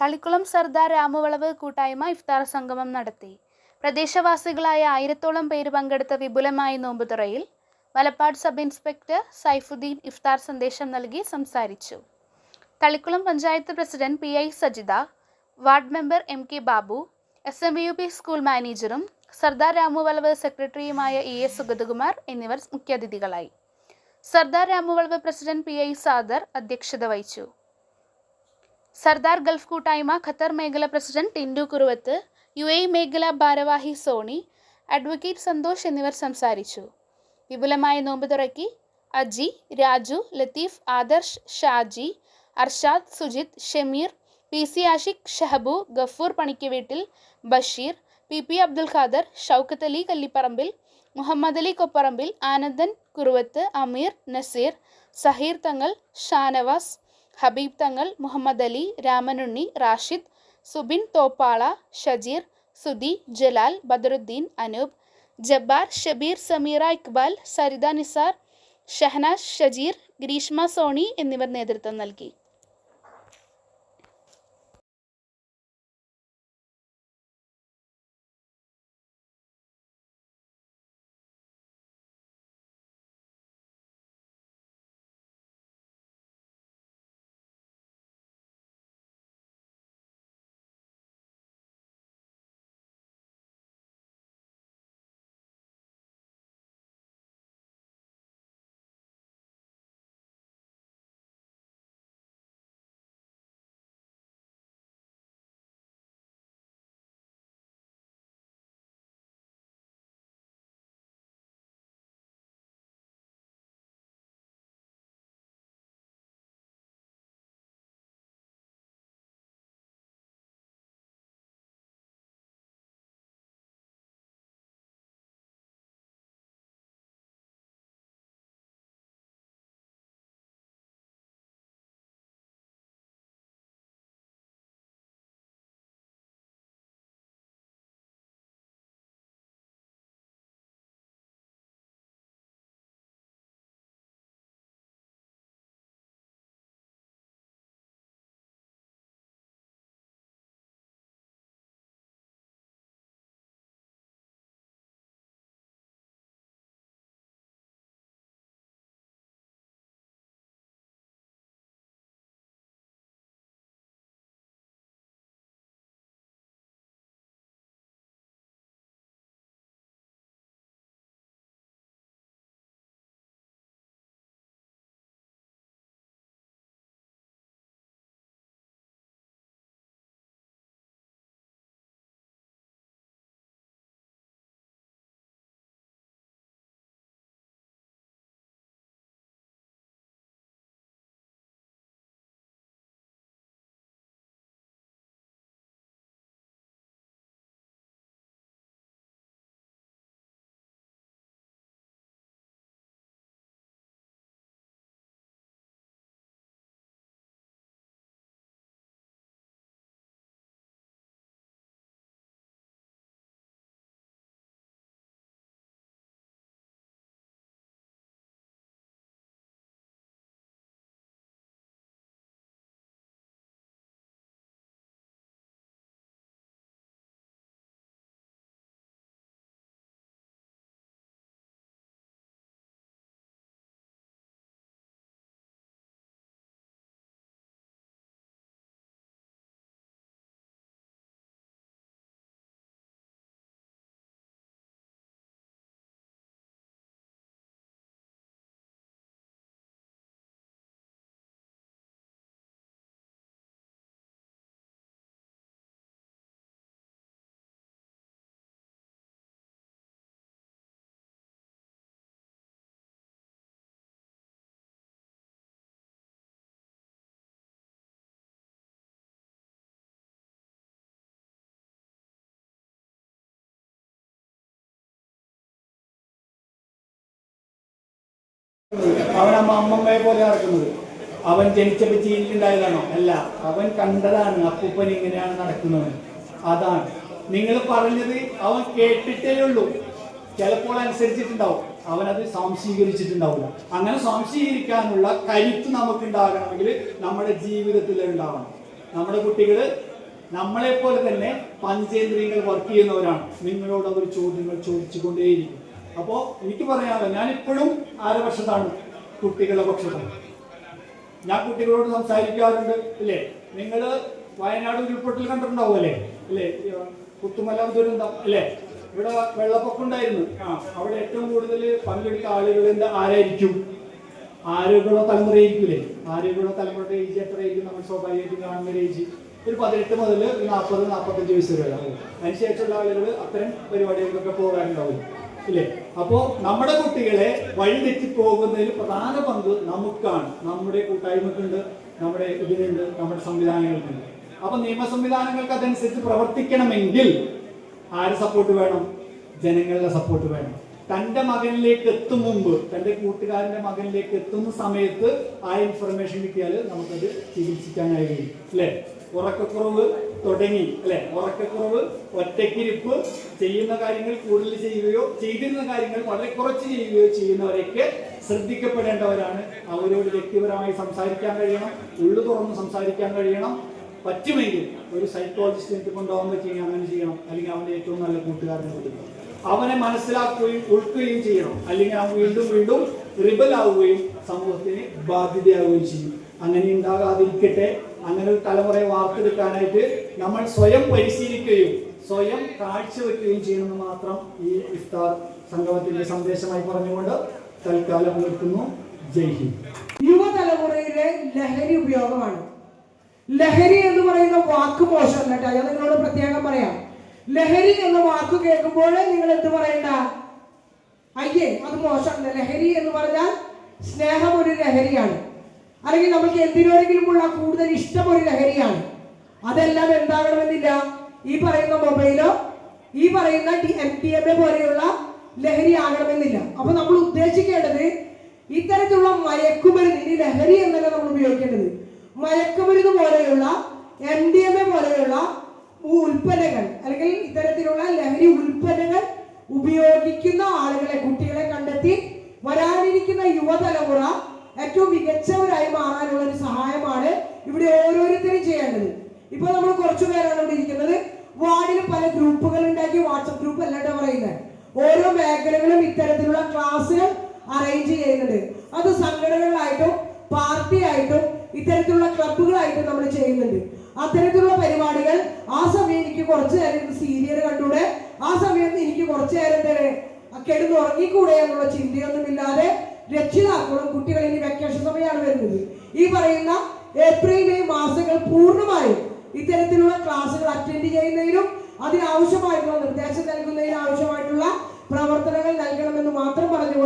തളിക്കുളം സർദാർ രാമവളവ് കൂട്ടായ്മ ഇഫ്താർ സംഗമം നടത്തി. പ്രദേശവാസികളായ ആയിരത്തോളം പേര് പങ്കെടുത്ത വിപുലമായ നോമ്പുതുറയിൽ വലപ്പാട് സബ് ഇൻസ്പെക്ടർ സൈഫുദ്ദീൻ ഇഫ്താർ സന്ദേശം നൽകി സംസാരിച്ചു. Thalikkulam panchayat president P I Sajitha ward member M K Babu S M U P school മാനേജറും Sardar രാമുവളവ് സെക്രട്ടറിയുമായ ഇ എസ് സുഗതകുമാർ എന്നിവർ മുഖ്യാതിഥികളായി. Sardar രാമുവളവ് president P I Sadar അധ്യക്ഷത വഹിച്ചു. സർദാർ ഗൾഫ് കൂട്ടായ്മ ഖത്തർ മേഖല president Tindu Kuruvath U A മേഖല ഭാരവാഹി സോണി അഡ്വക്കേറ്റ് സന്തോഷ് എന്നിവർ സംസാരിച്ചു. വിപുലമായ നോമ്പ് തുറക്കി അജി രാജു ലത്തീഫ് ആദർശ് ഷാജി അർഷാദ് സുജിത് ഷമീർ പി സി ആഷിഖ് ഷഹബു ഗഫൂർ പണിക്ക് വീട്ടിൽ ബഷീർ പി പി അബ്ദുൽ ഖാദർ ഷൗക്കത്ത് അലി കല്ലിപ്പറമ്പിൽ മുഹമ്മദ് അലി കൊപ്പറമ്പിൽ ആനന്ദൻ കുറുവത്ത് അമീർ നസീർ സഹീർ തങ്ങൾ ഷാനവാസ് ഹബീബ് തങ്ങൾ മുഹമ്മദ് അലി രാമനുണ്ണി റാഷിദ് സുബിൻ തോപ്പാള ഷജീർ സുദി ജലാൽ ബദറുദ്ദീൻ അനൂപ് ജബ്ബാർ ഷബീർ സമീറ ഇക്ബാൽ സരിത നിസാർ ഷഹനാസ് ഷജീർ ഗ്രീഷ്മ സോണി എന്നിവർ നേതൃത്വം നൽകി. അവൻ അമ്മ അമ്മമ്മയെ പോലെ നടക്കുന്നത്. അവൻ ജനിച്ച ജീവിക്കുണ്ടായതാണോ അല്ല. അവൻ കണ്ടതാണ് അപ്പൂപ്പൻ ഇങ്ങനെയാണ് നടക്കുന്നത് അതാണ്. നിങ്ങൾ പറഞ്ഞത് അവൻ കേട്ടിട്ടേ ഉള്ളൂ. ചിലപ്പോൾ അനുസരിച്ചിട്ടുണ്ടാവും. അവനത് സ്വാംശീകരിച്ചിട്ടുണ്ടാവില്ല. അങ്ങനെ സ്വാംശീകരിക്കാനുള്ള കരുത്ത് നമുക്ക് ഉണ്ടാകണമെങ്കിൽ നമ്മുടെ ജീവിതത്തിൽ ഉണ്ടാവണം. നമ്മുടെ കുട്ടികൾ നമ്മളെ പോലെ തന്നെ പഞ്ചേന്ദ്രിയങ്ങൾ വർക്ക് ചെയ്യുന്നവരാണ്. നിങ്ങളോട് അവർ ചോദ്യങ്ങൾ ചോദിച്ചുകൊണ്ടേയിരിക്കും. അപ്പോൾ എനിക്ക് പറയാമല്ലോ ഞാൻ ഇപ്പോഴും ആരുടെ പക്ഷത്താണ്? കുട്ടികളുടെ പക്ഷത്താണ്. ഞാൻ കുട്ടികളോട് സംസാരിക്കാറുണ്ട് അല്ലേ നിങ്ങൾ വയനാട് ഉരുൾപൊട്ടൽ കണ്ടിട്ടുണ്ടാവും അല്ലേ? അല്ലേ കുത്തുമല ദുരന്തം അല്ലേ? ഇവിടെ വെള്ളപ്പൊക്കം ഉണ്ടായിരുന്നു. ആ അവിടെ ഏറ്റവും കൂടുതൽ പങ്കെടുത്ത ആളുകൾ എന്താ? ആരായിരിക്കും? ആരോഗ്യമുള്ള തലമുറയായിരിക്കൂലേ ആരോഗ്യമുള്ള തലമുറയുടെ ഏജ് എത്രയായിരിക്കും? നമ്മൾ സ്വാഭാവികമായിട്ടും കാണുന്ന ഏജ് ഒരു പതിനെട്ട് മുതൽ നാൽപ്പത് നാൽപ്പത്തഞ്ച് വയസ്സ് വരെ. അതിനുശേഷമുള്ള ആളുകൾ അത്തരം പരിപാടികൾക്കൊക്കെ പോകാനുണ്ടാവും ഇല്ലേ? അപ്പോ നമ്മുടെ കുട്ടികളെ വഴിതെറ്റി പോകുന്നതിൽ പ്രധാന പങ്ക് നമുക്കാണ്. നമ്മുടെ കൂട്ടായ്മക്കുണ്ട് നമ്മുടെ ഇതിനുണ്ട് നമ്മുടെ സംവിധാനങ്ങൾക്കുണ്ട്. അപ്പൊ നിയമ സംവിധാനങ്ങൾക്ക് അതനുസരിച്ച് പ്രവർത്തിക്കണമെങ്കിൽ ആര് സപ്പോർട്ട് വേണം? ജനങ്ങളുടെ സപ്പോർട്ട് വേണം. തന്റെ മകനിലേക്ക് എത്തും മുമ്പ് തന്റെ കൂട്ടുകാരന്റെ മകനിലേക്ക് എത്തുന്ന സമയത്ത് ആ ഇൻഫർമേഷൻ കിട്ടിയാൽ നമുക്കത് ചികിത്സിക്കാനായി കഴിയും. അല്ലെ ഉറക്കക്കുറവ് തുടങ്ങി അല്ലെ? ഉറക്കക്കുറവ് ഒറ്റയ്ക്കിരിപ്പ് ചെയ്യുന്ന കാര്യങ്ങൾ കൂടുതൽ ചെയ്യുകയോ ചെയ്തിരുന്ന കാര്യങ്ങൾ വളരെ കുറച്ച് ചെയ്യുകയോ ചെയ്യുന്നവരൊക്കെ ശ്രദ്ധിക്കപ്പെടേണ്ടവരാണ്. അവരോട് വ്യക്തിപരമായി സംസാരിക്കാൻ കഴിയണം ഉള്ളു തുറന്ന് സംസാരിക്കാൻ കഴിയണം. പറ്റുമെങ്കിൽ ഒരു സൈക്കോളജിസ്റ്റിനെ കൊണ്ടുപോകാൻ പറ്റിയെങ്കിൽ അങ്ങനെ ചെയ്യണം. അല്ലെങ്കിൽ അവന്റെ ഏറ്റവും നല്ല കൂട്ടുകാരനെ കൊടുക്കുക അവനെ മനസ്സിലാക്കുകയും ഉൾക്കുകയും ചെയ്യണം. അല്ലെങ്കിൽ അവൻ വീണ്ടും വീണ്ടും റിബൽ ആവുകയും സമൂഹത്തിന് ബാധ്യതയാവുകയും ചെയ്യും. അങ്ങനെ ഉണ്ടാകാതിരിക്കട്ടെ. അങ്ങനെ ഒരു തലമുറയെ വാർത്തെടുക്കാനായിട്ട് നമ്മൾ സ്വയം പരിശീലിക്കുകയും സ്വയം കാഴ്ചവെക്കുകയും ചെയ്യണമെന്ന് മാത്രം ഈ ഇഫ്താർ സംഗമത്തിന്റെ സന്ദേശമായി പറഞ്ഞുകൊണ്ട് തൽക്കാലം നിർത്തുന്നു. ജയ് ഹിന്ദ്. യുവതലമുറയിലെ ലഹരി ഉപയോഗമാണ്. ലഹരി എന്ന് പറയുന്ന വാക്ക് മോശമല്ല കേട്ടോ. ഞാൻ നിങ്ങളോട് പ്രത്യേകം പറയാം. ലഹരി എന്ന വാക്ക് കേൾക്കുമ്പോൾ നിങ്ങൾ എന്ത് പറയണ്ട? അയ്യേ അത് മോശമല്ല ലഹരി എന്ന് പറഞ്ഞാൽ സ്നേഹം ഒരു ലഹരിയാണ്. അല്ലെങ്കിൽ നമുക്ക് എന്തിനോടെങ്കിലുമുള്ള കൂടുതൽ ഇഷ്ടം ഒരു ലഹരിയാണ്. അതെല്ലാം എന്താകണമെന്നില്ല. ഈ പറയുന്ന മൊബൈലോ ഈ പറയുന്ന എം ടി എം എ പോലെയുള്ള ലഹരി ആകണമെന്നില്ല. അപ്പൊ നമ്മൾ ഉദ്ദേശിക്കേണ്ടത് ഇത്തരത്തിലുള്ള മയക്കുമരുന്ന് ഇനി ലഹരി എന്നല്ല നമ്മൾ ഉപയോഗിക്കേണ്ടത്. മയക്കുമരുന്ന് പോലെയുള്ള എം ഡി എം എ പോലെയുള്ള ഉൽപ്പന്നങ്ങൾ അല്ലെങ്കിൽ ഇത്തരത്തിലുള്ള ലഹരി ഉൽപ്പന്നങ്ങൾ ഉപയോഗിക്കുന്ന ആളുകളെ കുട്ടികളെ കണ്ടെത്തി വരാനിരിക്കുന്ന യുവതലമുറ ഏറ്റവും മികച്ചവരായി മാറാനുള്ള ഒരു സഹായമാണ് ഇവിടെ ഓരോരുത്തരും ചെയ്യേണ്ടത്. ഇപ്പൊ നമ്മൾ കുറച്ചു പേരാണ് ഇവിടെ ഇരിക്കുന്നത്. വാർഡിൽ പല ഗ്രൂപ്പുകൾ ഉണ്ടാക്കി വാട്സപ്പ് ഗ്രൂപ്പ് അല്ലാണ്ട് പറയുന്നത് ഓരോ മേഖലകളും ഇത്തരത്തിലുള്ള ക്ലാസ്സുകൾ അറേഞ്ച് ചെയ്യുന്നുണ്ട്. അത് സംഘടനകളായിട്ടും പാർട്ടി ആയിട്ടും ഇത്തരത്തിലുള്ള ക്ലബുകളായിട്ടും നമ്മൾ ചെയ്യുന്നുണ്ട്. അത്തരത്തിലുള്ള പരിപാടികൾ ആ സമയം എനിക്ക് കുറച്ചു നേരം സീരിയൽ കണ്ടൂടെ? ആ സമയത്ത് എനിക്ക് കുറച്ചു നേരം തന്നെ കെടുന്നുറങ്ങിക്കൂടെ എന്നുള്ള ചിന്തയൊന്നുമില്ലാതെ രക്ഷിതാക്കളും കുട്ടികൾ ഇനി വെക്കേഷൻ സമയമാണ് വരുന്നത്. ഈ പറയുന്ന ഏപ്രിൽ മെയ് മാസങ്ങൾ പൂർണമായും ഇത്തരത്തിലുള്ള ക്ലാസ്സുകൾ അറ്റൻഡ് ചെയ്യുന്നതിനും അതിനാവശ്യമായിട്ടുള്ള നിർദ്ദേശം നൽകുന്നതിനാവശ്യമായിട്ടുള്ള പ്രവർത്തനങ്ങൾ നൽകണമെന്ന് മാത്രം പറഞ്ഞുകൊണ്ട്